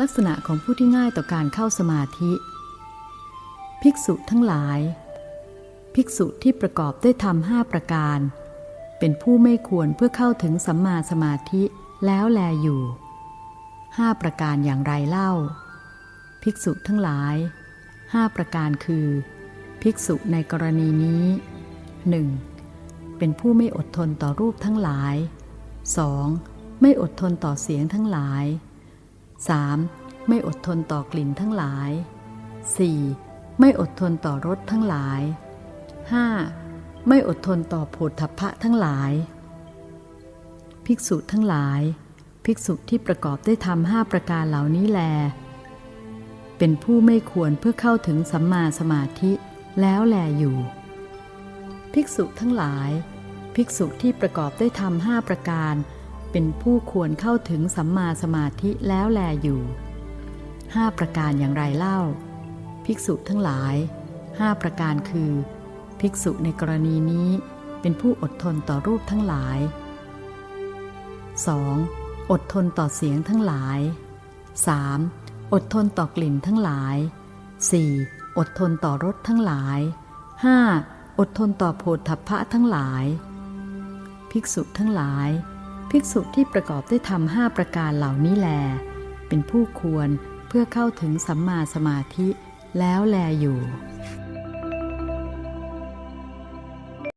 ลักษณะของผู้ที่ง่ายต่อการเข้าสมาธิ ภิกษุทั้งหลาย ภิกษุที่ประกอบด้วยธรรมห้าประการ เป็นผู้ไม่ควรเพื่อเข้าถึงสัมมาสมาธิแล้วแลอยู่ห้าประการอย่างไรเล่า ภิกษุทั้งหลายห้าประการคือ ภิกษุในกรณีนี้ 1. เป็นผู้ไม่อดทนต่อรูปทั้งหลาย 2. ไม่อดทนต่อเสียงทั้งหลาย 3. ไม่อดทนต่อกลิ่นทั้งหลาย 4. ไม่อดทนต่อรสทั้งหลาย 5. ไม่อดทนต่อผฏฐัพพะทั้งหลาย ภิกษุทั้งหลาย ภิกษุที่ประกอบด้วยธรรมห้าประการเหล่านี้แล เป็นผู้ไม่ควรเพื่อเข้าถึงสัมมาสมาธิแล้วแลอยู่ ภิกษุทั้งหลาย ภิกษุที่ประกอบด้วยธรรมห้าประการ เป็นผู้ควรเข้าถึงสัมมาสมาธิแล้วแลอยู่ห้าประการอย่างไรเล่า ภิกษุทั้งหลายห้าประการคือ ภิกษุในกรณีนี้เป็นผู้อดทนต่อรูปทั้งหลาย 2. อดทนต่อเสียงทั้งหลาย 3. อดทนต่อกลิ่นทั้งหลาย 4. อดทนต่อรสทั้งหลาย 5. อดทนต่อโผฏฐัพพะทั้งหลาย ภิกษุทั้งหลาย ภิกษุที่ประกอบด้วยธรรมห้าประการเหล่านี้แล เป็นผู้ควรเพื่อเข้าถึงสัมมาสมาธิแล้วแลอยู่